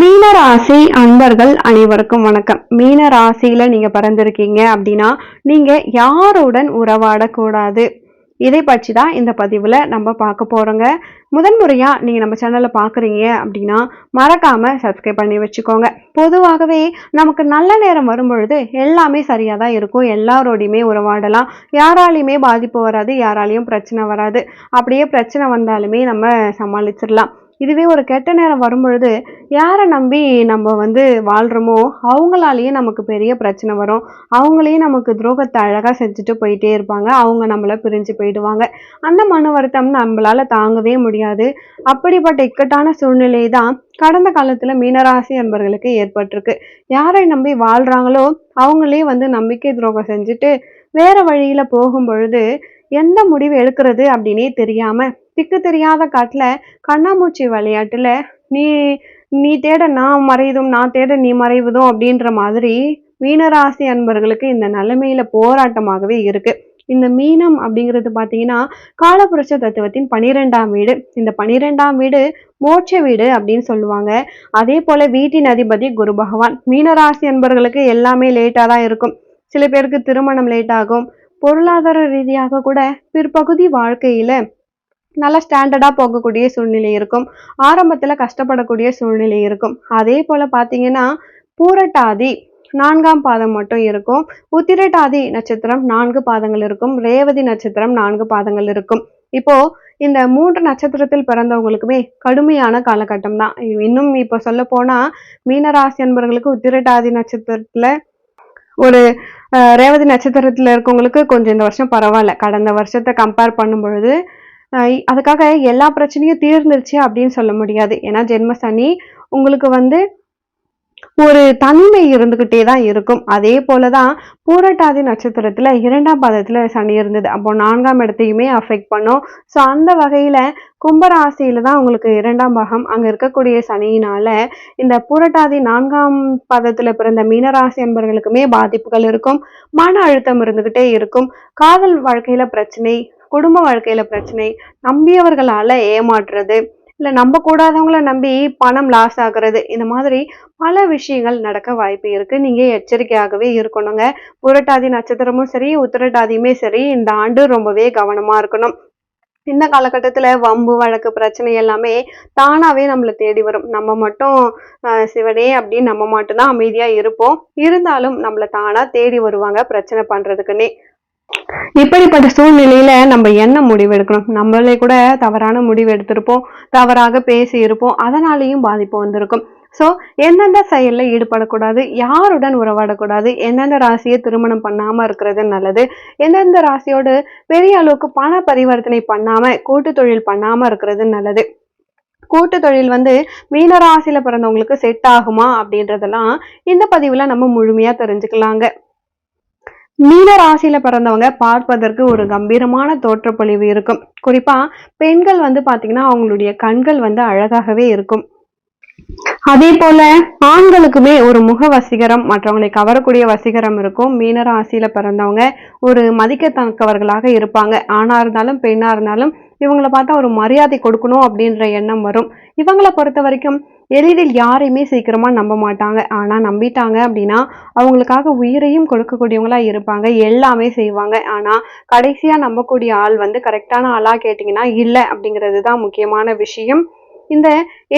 மீன ராசி அன்பர்கள் அனைவருக்கும் வணக்கம். மீன ராசியில நீங்க பிறந்திருக்கீங்க அப்படின்னா நீங்க யாருடன் உறவாடக்கூடாது? இதை பற்றி தான் இந்த பதிவில் நம்ம பார்க்க போகிறோங்க முதன் முறையாக நீங்கள் நம்ம சேனலை பார்க்குறீங்க அப்படின்னா மறக்காமல் சப்ஸ்கிரைப் பண்ணி வச்சுக்கோங்க. பொதுவாகவே நமக்கு நல்ல நேரம் வரும்பொழுது எல்லாமே சரியாக தான் இருக்கும். எல்லாரோடையுமே உறவாடலாம். யாராலையுமே பாதிப்பு வராது யாராலையும் பிரச்சனை வராது. அப்படியே பிரச்சனை வந்தாலுமே நம்ம சமாளிச்சிடலாம். இதுவே ஒரு கெட்ட நேரம் வரும்பொழுது யாரை நம்பி நம்ம வந்து வாழ்கிறோமோ அவங்களாலேயே நமக்கு பெரிய பிரச்சனை வரும். அவங்களையும் நமக்கு துரோகத்தை அழகாக செஞ்சுட்டு போயிட்டே இருப்பாங்க. அவங்க நம்மளை பிரிஞ்சு போயிடுவாங்க. அந்த மன வருத்தம் நம்மளால தாங்கவே முடியாது. அப்படிப்பட்ட இக்கட்டான சூழ்நிலை தான் கடந்த காலத்தில் மீனராசி என்பவர்களுக்கு ஏற்பட்டிருக்கு. யாரை நம்பி வாழ்கிறாங்களோ அவங்களே வந்து நம்பிக்கை துரோகம் செஞ்சுட்டு வேறு வழியில் போகும் பொழுது எந்த முடிவு எடுக்கிறது அப்படின்னே தெரியாமல் திக்கு தெரியாத காட்டில் கண்ணாமூச்சி விளையாட்டில் நீ நீ தேட நான் மறைவதும் நான் தேட நீ மறைவதும் அப்படின்ற மாதிரி மீனராசி அன்பர்களுக்கு இந்த நிலைமையில போராட்டமாகவே இருக்கு. இந்த மீனம் அப்படிங்கிறது பார்த்தீங்கன்னா காலபுருஷ தத்துவத்தின் பனிரெண்டாம் வீடு. இந்த பனிரெண்டாம் வீடு மோட்ச வீடு அப்படின்னு சொல்லுவாங்க. அதே போல வீட்டின் அதிபதி குரு பகவான். மீனராசி அன்பர்களுக்கு எல்லாமே லேட்டாக தான் இருக்கும். சில பேருக்கு திருமணம் லேட் ஆகும். பொருளாதார ரீதியாக கூட பிற்பகுதி வாழ்க்கையில நல்ல ஸ்டாண்டர்டாக போகக்கூடிய சூழ்நிலை இருக்கும். ஆரம்பத்தில் கஷ்டப்படக்கூடிய சூழ்நிலை இருக்கும். அதே போல் பார்த்தீங்கன்னா பூரட்டாதி நான்காம் பாதம் மட்டும் இருக்கும். உத்திரட்டாதி நட்சத்திரம் நான்கு பாதங்கள் இருக்கும். ரேவதி நட்சத்திரம் நான்கு பாதங்கள் இருக்கும். இப்போ இந்த மூன்று நட்சத்திரத்தில் பிறந்தவங்களுக்குமே கடுமையான காலகட்டம் தான். இன்னும் இப்போ சொல்ல போனா மீனராசி என்பவர்களுக்கு உத்திரட்டாதி நட்சத்திரத்துல ஒரு ரேவதி நட்சத்திரத்தில் இருக்கவங்களுக்கு கொஞ்சம் இந்த வருஷம் பரவாயில்ல. கடந்த வருஷத்தை கம்பேர் பண்ணும் பொழுது அதுக்காக எல்லா பிரச்சனையும் தீர்ந்துருச்சு அப்படின்னு சொல்ல முடியாது. ஏன்னா ஜென்ம சனி உங்களுக்கு வந்து ஒரு தனிமை இருந்துகிட்டே தான் இருக்கும். அதே போலதான் பூரட்டாதி நட்சத்திரத்துல இரண்டாம் பாதத்துல சனி இருந்தது. அப்போ நான்காம் இடத்தையுமே அஃபெக்ட் பண்ணும். ஸோ அந்த வகையில கும்பராசியில தான் உங்களுக்கு இரண்டாம் பாகம். அங்க இருக்கக்கூடிய சனியினால இந்த பூரட்டாதி நான்காம் பாதத்துல பிறந்த மீனராசி என்பவர்களுக்குமே பாதிப்புகள் இருக்கும். மன அழுத்தம் இருந்துகிட்டே இருக்கும். காதல் வாழ்க்கையில பிரச்சனை குடும்ப வாழ்க்கையில பிரச்சனை நம்பியவர்களால ஏமாற்றுறது இல்லை நம்ப கூடாதவங்கள நம்பி பணம் லாஸ் ஆகுறது இந்த மாதிரி பல விஷயங்கள் நடக்க வாய்ப்பு இருக்கு. நீங்க எச்சரிக்கையாகவே இருக்கணுங்க. புரட்டாதி நட்சத்திரமும் சரி உத்திரட்டாதியுமே சரி இந்த ஆண்டு ரொம்பவே கவனமா இருக்கணும். இந்த காலகட்டத்தில் வம்பு வழக்கு பிரச்சனை எல்லாமே தானாகவே நம்மளை தேடி வரும். நம்ம மட்டும் சிவனே அப்படின்னு நம்ம மட்டும்தான் அமைதியாக இருப்போம். இருந்தாலும் நம்மளை தானாக தேடி வருவாங்க பிரச்சனை பண்ணுறதுக்குன்னே இப்படிப்பட்ட சூழ்நிலையில நம்ம என்ன முடிவு எடுக்கணும் நம்மளே கூட தவறான முடிவு எடுத்திருப்போம் தவறாக பேசி இருப்போம் அதனாலேயும் பாதிப்பு வந்திருக்கும். ஸோ எந்தெந்த செயலில் ஈடுபடக்கூடாது யாருடன் உறவாடக்கூடாது எந்தெந்த ராசியை திருமணம் பண்ணாமல் இருக்கிறது நல்லது எந்தெந்த ராசியோடு பெரிய அளவுக்கு பண பரிவர்த்தனை பண்ணாமல் கூட்டு தொழில் பண்ணாமல் இருக்கிறது நல்லது. கூட்டு தொழில் வந்து மீனராசியில் பிறந்தவங்களுக்கு செட் ஆகுமா அப்படின்றதெல்லாம் இந்த பதிவில் நம்ம முழுமையாக தெரிஞ்சுக்கலாங்க. மீன ராசியில பிறந்தவங்க பார்ப்பதற்கு ஒரு கம்பீரமான தோற்றப்பொழிவு இருக்கும். குறிப்பா பெண்கள் வந்து பாத்தீங்கன்னா அவங்களுடைய கண்கள் வந்து அழகாகவே இருக்கும். அதே போல ஆண்களுக்குமே ஒரு முக வசீகரம் மற்றவங்களை கவரக்கூடிய வசீகரம் இருக்கும். மீன ராசியில பிறந்தவங்க ஒரு மதிக்கத்தக்கவர்களாக இருப்பாங்க. ஆணா இருந்தாலும் பெண்ணா இருந்தாலும் இவங்களை பார்த்தா ஒரு மரியாதை கொடுக்கணும் அப்படின்ற எண்ணம் வரும். இவங்களை பொறுத்த வரைக்கும் எளிதில் யாரையுமே சீக்கிரமாக நம்ப மாட்டாங்க. ஆனால் நம்பிட்டாங்க அப்படின்னா அவங்களுக்காக உயிரையும் கொடுக்கக்கூடியவங்களாக இருப்பாங்க. எல்லாமே செய்வாங்க. ஆனால் கடைசியாக நம்பக்கூடிய ஆள் வந்து கரெக்டான ஆளாக கேட்டிங்கன்னா இல்லை அப்படிங்கிறது தான் முக்கியமான விஷயம். இந்த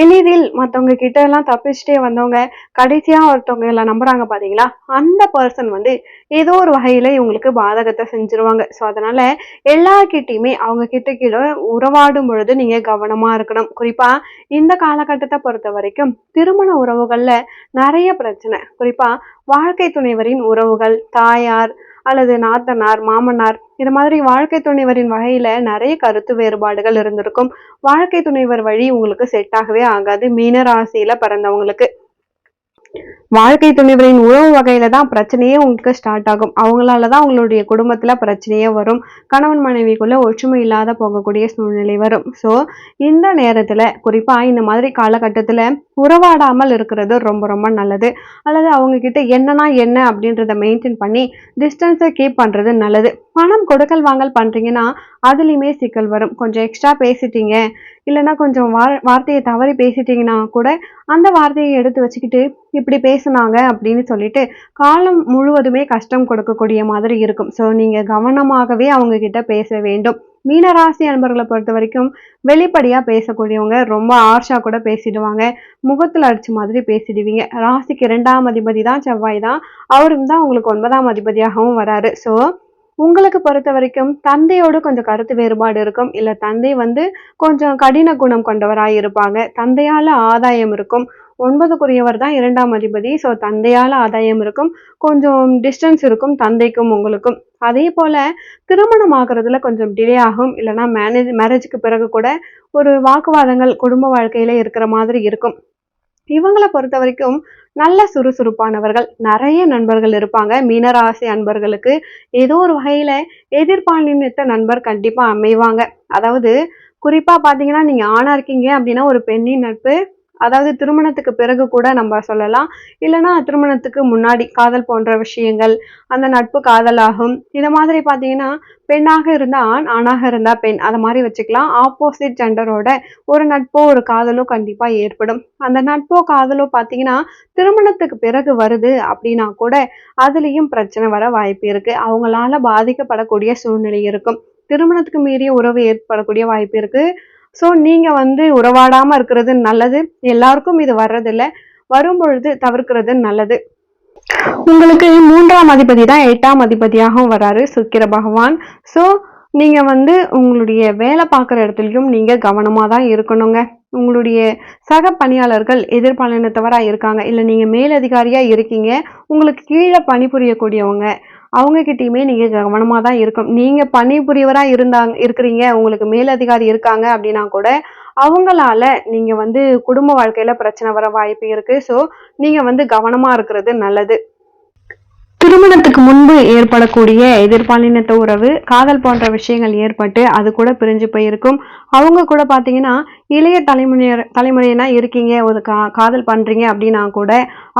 எளிதில் மற்றவங்க கிட்ட எல்லாம் தப்பிச்சுட்டே வந்தவங்க கடைசியா ஒருத்தவங்க எல்லாம் நம்புறாங்க பாத்தீங்களா? அந்த பர்சன் வந்து ஏதோ ஒரு வகையில இவங்களுக்கு பாதகத்தை செஞ்சிருவாங்க. ஸோ அதனால எல்லார்கிட்டையுமே அவங்க கிட்ட கீழே உறவாடும் பொழுது நீங்க கவனமா இருக்கணும். குறிப்பா இந்த காலகட்டத்தை பொறுத்த வரைக்கும் திருமண உறவுகள்ல நிறைய பிரச்சனை. குறிப்பா வாழ்க்கை துணைவரின் உறவுகள் தாயார் அல்லது நாத்தனார் மாமனார் இது மாதிரி வாழ்க்கை துணைவரின் வகையில நிறைய கருத்து வேறுபாடுகள் இருந்திருக்கும். வாழ்க்கை துணைவர் வழி உங்களுக்கு செட் ஆகவே ஆகாது. மீன ராசியில பிறந்தவங்களுக்கு. வாழ்க்கை துணைவரின் உறவு வகையில தான் பிரச்சனையே உங்களுக்கு ஸ்டார்ட் ஆகும். அவங்களால தான் உங்களுடைய குடும்பத்துல பிரச்சனையே வரும். கணவன் மனைவிக்குள்ள ஒற்றுமை இல்லாத போகக்கூடிய சூழ்நிலை வரும். ஸோ இந்த நேரத்துல குறிப்பா இந்த மாதிரி காலகட்டத்துல உறவாடாமல் இருக்கிறது ரொம்ப ரொம்ப நல்லது. அல்லது அவங்க கிட்ட என்னன்னா என்ன அப்படின்றத மெயின்டைன் பண்ணி டிஸ்டன்ஸை கீப் பண்றது நல்லது. பணம் கொடுக்கல் வாங்கல் பண்றீங்கன்னா அதுலயுமே சிக்கல் வரும். கொஞ்சம் எக்ஸ்ட்ரா பேசிட்டீங்க. இல்லைன்னா கொஞ்சம் வார் வார்த்தையை தவறி பேசிட்டீங்கன்னா கூட அந்த வார்த்தையை எடுத்து வச்சுக்கிட்டு இப்படி பேசுனாங்க அப்படின்னு சொல்லிட்டு காலம் முழுவதுமே கஷ்டம் கொடுக்கக்கூடிய மாதிரி இருக்கும். ஸோ நீங்கள் கவனமாகவே அவங்க கிட்ட பேச வேண்டும். மீனராசி அன்பர்களை பொறுத்த வரைக்கும் வெளிப்படையாக பேசக்கூடியவங்க ரொம்ப ஆர்ஷா கூட பேசிடுவாங்க. முகத்தில் அடிச்ச மாதிரி பேசிடுவீங்க. ராசிக்கு இரண்டாம் அதிபதி தான் செவ்வாய் தான். அவரும் தான் உங்களுக்கு ஒன்பதாம் அதிபதியாகவும் வராரு. ஸோ உங்களுக்கு பொறுத்த வரைக்கும் தந்தையோடு கொஞ்சம் கருத்து வேறுபாடு இருக்கும். இல்லை தந்தை வந்து கொஞ்சம் கடின குணம் கொண்டவராக இருப்பாங்க. தந்தையால் ஆதாயம் இருக்கும். ஒன்பதுக்குரியவர் தான் இரண்டாம் அதிபதி. ஸோ தந்தையால் ஆதாயம் இருக்கும். கொஞ்சம் டிஸ்டன்ஸ் இருக்கும் தந்தைக்கும் உங்களுக்கும். அதே போல் திருமணம் ஆகிறதுல கொஞ்சம் டிலே ஆகும். இல்லைன்னா மேனேஜ் மேரேஜுக்கு பிறகு கூட ஒரு வாக்குவாதங்கள் குடும்ப வாழ்க்கையில் இருக்கிற மாதிரி இருக்கும். இவங்களை பொறுத்த வரைக்கும் நல்ல சுறுசுறுப்பானவர்கள். நிறைய நண்பர்கள் இருப்பாங்க. மீனராசி அன்பர்களுக்கு ஏதோ ஒரு வகையில எதிர்பாலினத்த நண்பர் கண்டிப்பா அமைவாங்க. அதாவது குறிப்பா பாத்தீங்கன்னா நீங்க ஆணா இருக்கீங்க அப்படின்னா ஒரு பெண்ணின் நட்பு அதாவது திருமணத்துக்கு பிறகு கூட நம்ம சொல்லலாம். இல்லைன்னா திருமணத்துக்கு முன்னாடி காதல் போன்ற விஷயங்கள் அந்த நட்பு காதலாகும். இந்த மாதிரி பார்த்தீங்கன்னா பெண்ணாக இருந்தால் ஆண் ஆணாக இருந்தால் பெண். அதை மாதிரி வச்சுக்கலாம். ஆப்போசிட் ஜெண்டரோட ஒரு நட்போ ஒரு காதலோ கண்டிப்பாக ஏற்படும். அந்த நட்போ காதலோ பார்த்தீங்கன்னா திருமணத்துக்கு பிறகு வருது அப்படின்னா கூட அதுலேயும் பிரச்சனை வர வாய்ப்பு இருக்குது அவங்களால பாதிக்கப்படக்கூடிய சூழ்நிலை இருக்கும். திருமணத்துக்கு மீறிய உறவு ஏற்படக்கூடிய வாய்ப்பு இருக்குது ஸோ நீங்கள் வந்து உறவாடாமல் இருக்கிறது நல்லது. எல்லாருக்கும் இது வர்றதில்ல. வரும் பொழுது தவிர்க்கிறது நல்லது. உங்களுக்கு மூன்றாம் அதிபதி தான் எட்டாம் அதிபதியாகவும் வராரு சுக்கிர பகவான். ஸோ நீங்கள் வந்து உங்களுடைய வேலை பார்க்குற இடத்துலையும் நீங்கள் கவனமாக தான் இருக்கணுங்க. உங்களுடைய சக பணியாளர்கள் எதிர்பாலினத்தவராக இருக்காங்க. இல்லை நீங்கள் மேலதிகாரியாக இருக்கீங்க. உங்களுக்கு கீழே பணிபுரியக்கூடியவங்க. அவங்கக்கிட்டையுமே நீங்கள் கவனமாக தான் இருக்கும். நீங்கள் பணிபுரியவராக இருந்தாங்க இருக்கிறீங்க உங்களுக்கு மேலதிகாரி இருக்காங்க அப்படின்னா கூட அவங்களால நீங்கள் வந்து குடும்ப வாழ்க்கையில் பிரச்சனை வர வாய்ப்பு இருக்குது ஸோ நீங்கள் வந்து கவனமாக இருக்கிறது நல்லது. திருமணத்துக்கு முன்பு ஏற்படக்கூடிய எதிர்பாலினத்த உறவு காதல் போன்ற விஷயங்கள் ஏற்பட்டு அது கூட பிரிஞ்சு போயிருக்கும். அவங்க கூட பார்த்தீங்கன்னா இளைய தலைமுறையர் தலைமுறையினா இருக்கீங்க ஒரு கா காதல் பண்ணுறீங்க அப்படின்னா கூட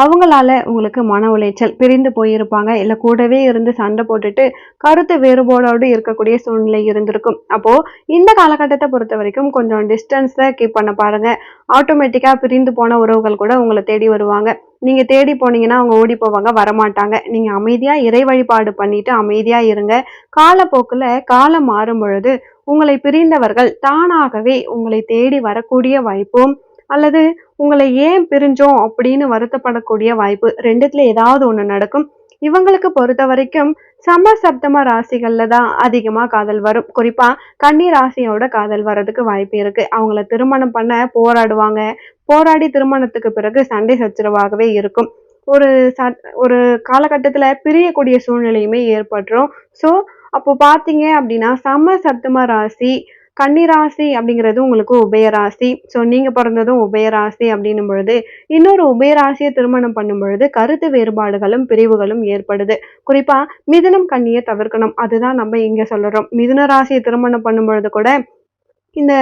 அவங்களால உங்களுக்கு மன உளைச்சல் பிரிந்து போயிருப்பாங்க. இல்லை கூடவே இருந்து சண்டை போட்டுட்டு கருத்து வேறுபாடோடு இருக்கக்கூடிய சூழ்நிலை இருந்திருக்கும். அப்போது இந்த காலகட்டத்தை பொறுத்த வரைக்கும் கொஞ்சம் டிஸ்டன்ஸை கீப் பண்ண பாருங்கள் ஆட்டோமேட்டிக்காக பிரிந்து போன உறவுகள் கூட உங்களை தேடி வருவாங்க. நீங்கள் தேடி போனீங்கன்னா அவங்க ஓடி போவாங்க வரமாட்டாங்க. நீங்கள் அமைதியாக இறை வழிபாடு பண்ணிட்டு அமைதியாக இருங்க. காலப்போக்கில் காலம் மாறும் பொழுது உங்களை பிரிந்தவர்கள் தானாகவே உங்களை தேடி வரக்கூடிய வாய்ப்பும் அல்லது உங்களை ஏன் பிரிஞ்சோம் அப்படின்னு வருத்தப்படக்கூடிய வாய்ப்பு ரெண்டுத்துல ஏதாவது ஒன்று நடக்கும். இவங்களுக்கு பொறுத்த வரைக்கும் சம சப்தம ராசிகள்ல தான் அதிகமா காதல் வரும். குறிப்பா கன்னி ராசியோட காதல் வர்றதுக்கு வாய்ப்பு இருக்கு. அவங்கள திருமணம் பண்ண போராடுவாங்க. போராடி திருமணத்துக்கு பிறகு சண்டை சச்சரவாகவே இருக்கும். ஒரு ச ஒரு காலகட்டத்தில் பிரியக்கூடிய சூழ்நிலையுமே ஏற்பட்டுரும். ஸோ அப்போ பார்த்தீங்க அப்படின்னா சம சப்தம ராசி கன்னிராசி அப்படிங்கிறது உங்களுக்கு உபயராசி. ஸோ நீங்க பிறந்ததும் உபயராசி அப்படின்னும் பொழுது இன்னொரு உபயராசியை திருமணம் பண்ணும் பொழுது கருத்து வேறுபாடுகளும் பிரிவுகளும் ஏற்படுது. குறிப்பா மிதுனம் கண்ணியை தவிர்க்கணும். அதுதான் நம்ம இங்க சொல்றோம். மிதுன ராசியை திருமணம் பண்ணும் பொழுது கூட இந்த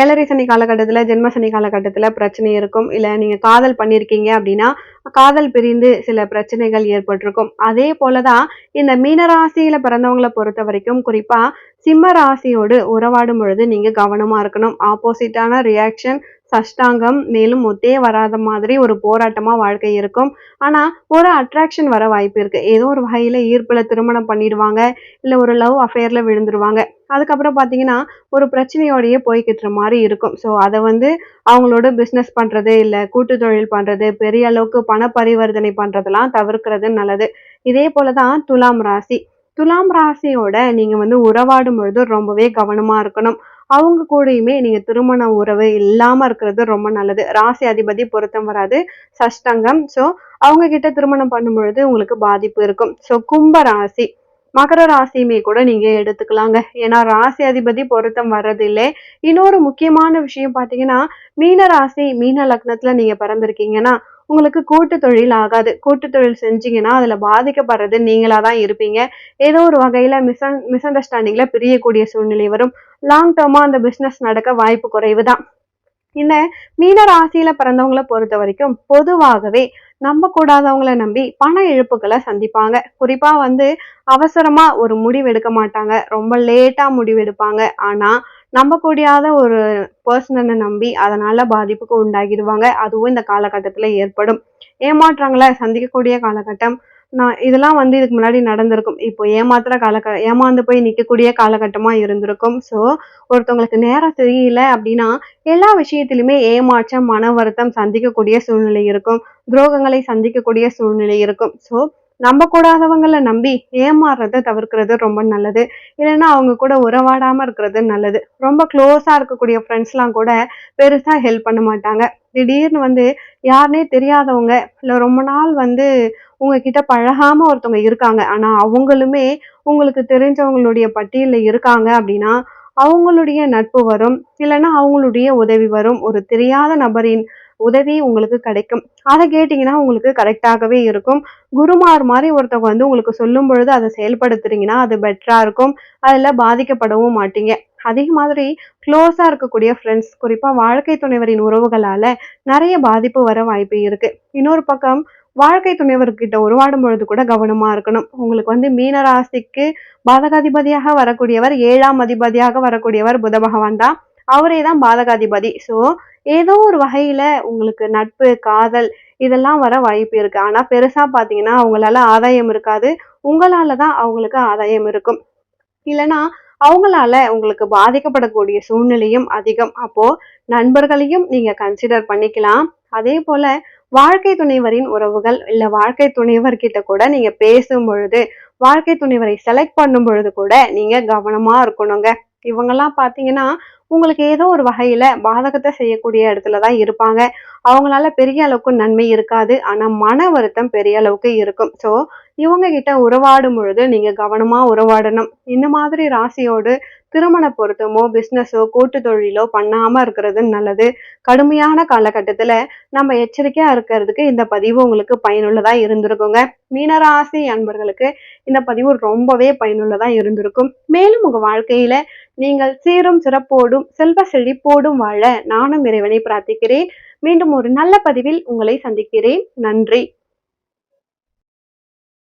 ஏழரை சனி காலகட்டத்தில் ஜென்ம சனி காலகட்டத்தில் பிரச்சனை இருக்கும். இல்லை நீங்கள் காதல் பண்ணியிருக்கீங்க அப்படின்னா காதல் பிரிந்து சில பிரச்சனைகள் ஏற்பட்டிருக்கும். அதே போல தான் இந்த மீனராசியில் பிறந்தவங்களை பொறுத்த வரைக்கும் குறிப்பாக சிம்ம ராசியோடு உறவாடும் பொழுது நீங்கள் கவனமாக இருக்கணும். ஆப்போசிட்டான ரியாக்ஷன் சஷ்டாங்கம் மேலும் ஒத்தே வராத மாதிரி ஒரு போராட்டமா வாழ்க்கை இருக்கும். ஆனா ஒரு அட்ராக்ஷன் வர வாய்ப்பு இருக்கு. ஏதோ ஒரு வகையில ஈர்ப்புல திருமணம் பண்ணிடுவாங்க. இல்ல ஒரு லவ் அஃபேர்ல விழுந்துருவாங்க. அதுக்கப்புறம் பாத்தீங்கன்னா ஒரு பிரச்சனையோடயே போய்கிட்டுற மாதிரி இருக்கும். ஸோ அதை வந்து அவங்களோட பிஸ்னஸ் பண்றது இல்ல கூட்டு தொழில் பண்றது பெரிய அளவுக்கு பண பரிவர்த்தனை பண்றதெல்லாம் தவிர்க்கிறது நல்லது. இதே போலதான் துலாம் ராசி. துலாம் ராசியோட நீங்கள் வந்து உறவாடும் பொழுது ரொம்பவே கவனமாக இருக்கணும். அவங்க கூடயுமே நீங்க திருமண உறவு இல்லாம இருக்கிறது ரொம்ப நல்லது. ராசி அதிபதி பொருத்தம் வராது. சஷ்டங்கம். ஸோ அவங்க கிட்ட திருமணம் பண்ணும் பொழுது உங்களுக்கு பாதிப்பு இருக்கும். ஸோ கும்ப ராசி. மகர ராசியுமே கூட நீங்க எடுத்துக்கலாங்க. ஏன்னா ராசி அதிபதி பொருத்தம் வர்றதில்லை. இன்னொரு முக்கியமான விஷயம் பாத்தீங்கன்னா மீன ராசி மீன லக்னத்துல நீங்க பிறந்திருக்கீங்கன்னா உங்களுக்கு கூட்டு தொழில் ஆகாது. கூட்டு தொழில் செஞ்சீங்கன்னா அதில் பாதிக்கப்படுறது நீங்களாக தான் இருப்பீங்க. ஏதோ ஒரு வகையில் மிஸ் மிஸ் அண்டர்ஸ்டாண்டிங்கில் பிரியக்கூடிய சூழ்நிலை வரும். லாங் டேர்மாக அந்த பிஸ்னஸ் நடக்க வாய்ப்பு குறைவு தான். இந்த மீன ராசியில பிறந்தவங்களை பொறுத்த வரைக்கும் பொதுவாகவே நம்ப கூடாதவங்களை நம்பி பண இழப்புகளை சந்திப்பாங்க. குறிப்பா வந்து அவசரமா ஒரு முடிவு எடுக்க மாட்டாங்க. ரொம்ப லேட்டா முடிவெடுப்பாங்க ஆனால் ஆனா நம்பக்கூடியாத ஒரு பர்சனை நம்பி அதனால பாதிப்புக்கு உண்டாகிடுவாங்க. அதுவும் இந்த காலகட்டத்தில் ஏற்படும். ஏமாற்றங்களை சந்திக்கக்கூடிய காலகட்டம். நான் இதெல்லாம் வந்து இதுக்கு முன்னாடி நடந்திருக்கும். இப்போ ஏமாத்துற காலக ஏமாந்து போய் நிற்கக்கூடிய காலகட்டமாக இருந்திருக்கும். ஸோ ஒருத்தவங்களுக்கு நேரம் தெரியல அப்படின்னா எல்லா விஷயத்திலுமே ஏமாற்றம் மன வருத்தம் சந்திக்கக்கூடிய சூழ்நிலை இருக்கும். துரோகங்களை சந்திக்கக்கூடிய சூழ்நிலை இருக்கும். ஸோ நம்பக்கூடாதவங்களை நம்பி ஏமாறுறத தவிர்க்கிறது ரொம்ப நல்லது. இல்லைன்னா அவங்க கூட உறவாடாமல் இருக்கிறது நல்லது. ரொம்ப க்ளோஸாக இருக்கக்கூடிய ஃப்ரெண்ட்ஸ்லாம் கூட பெருசாக ஹெல்ப் பண்ண மாட்டாங்க. திடீர்னு வந்து யாருனே தெரியாதவங்க இல்லை ரொம்ப நாள் வந்து உங்ககிட்ட பழகாமல் ஒருத்தவங்க இருக்காங்க. ஆனால் அவங்களுமே உங்களுக்கு தெரிஞ்சவங்களுடைய பட்டியலில் இருக்காங்க அப்படின்னா அவங்களுடைய நட்பு வரும். இல்லைன்னா அவங்களுடைய உதவி வரும். ஒரு தெரியாத நபரின் உதவி உங்களுக்கு கிடைக்கும். அதை கேட்டிங்கன்னா உங்களுக்கு கரெக்டாகவே இருக்கும். குருமார் மாதிரி ஒருத்தவங்க வந்து உங்களுக்கு சொல்லும் பொழுது அதை செயல்படுத்துறீங்கன்னா அது பெட்டராக இருக்கும். அதில் பாதிக்கப்படவும் மாட்டீங்க. அதே மாதிரி க்ளோஸாக இருக்கக்கூடிய ஃப்ரெண்ட்ஸ் குறிப்பாக வாழ்க்கை துணைவரின் உறவுகளால் நிறைய பாதிப்பு வர வாய்ப்பு இருக்குது இன்னொரு பக்கம் வாழ்க்கை துணைவர்கிட்ட உருவாடும் பொழுது கூட கவனமா இருக்கணும். உங்களுக்கு வந்து மீன ராசிக்கு பாதகாதிபதியாக வரக்கூடியவர் ஏழாம் அதிபதியாக வரக்கூடியவர் புத பகவான் தான். அவரே தான் பாதகாதிபதி ஸோ ஏதோ ஒரு வகையில உங்களுக்கு நட்பு காதல் இதெல்லாம் வர வாய்ப்பு இருக்கு. ஆனா பெருசா பாத்தீங்கன்னா அவங்களால ஆதாயம் இருக்காது. உங்களால தான் அவங்களுக்கு ஆதாயம் இருக்கும். இல்லைன்னா அவங்களால உங்களுக்கு பாதிக்கப்படக்கூடிய சூழ்நிலையும் அதிகம். அப்போ நண்பர்களையும் நீங்க கன்சிடர் பண்ணிக்கலாம். அதே போல வாழ்க்கை துணைவரின் உறவுகள் இல்ல வாழ்க்கை துணைவர் கிட்ட கூட நீங்க பேசும் பொழுது வாழ்க்கை துணைவரை செலக்ட் பண்ணும் பொழுது கூட நீங்க கவனமா இருக்கணுங்க. இவங்கெல்லாம் பாத்தீங்கன்னா உங்களுக்கு ஏதோ ஒரு வகையில பாதகத்தை செய்யக்கூடிய இடத்துல தான் இருப்பாங்க. அவங்களால பெரிய அளவுக்கு நன்மை இருக்காது. ஆனா மன வருத்தம் பெரிய அளவுக்கு இருக்கும். ஸோ இவங்க கிட்ட உறவாடும் பொழுது நீங்க கவனமா உறவாடணும். இந்த மாதிரி ராசியோடு திருமண பொருத்தமோ பிஸ்னஸோ கூட்டு தொழிலோ பண்ணாம இருக்கிறது நல்லது. கடுமையான காலகட்டத்துல நம்ம எச்சரிக்கையா இருக்கிறதுக்கு இந்த பதிவு உங்களுக்கு பயனுள்ளதா இருந்திருக்குங்க. மீனராசி அன்பர்களுக்கு இந்த பதிவு ரொம்பவே பயனுள்ளதா இருந்திருக்கும். மேலும் உங்க வாழ்க்கையில நீங்கள் சீரும் சிறப்போடும் செல்வ செழிப்போடும் வாழ நானும் இறைவனை பிரார்த்திக்கிறேன். மீண்டும் ஒரு நல்ல பதிவில் உங்களை சந்திக்கிறேன். நன்றி.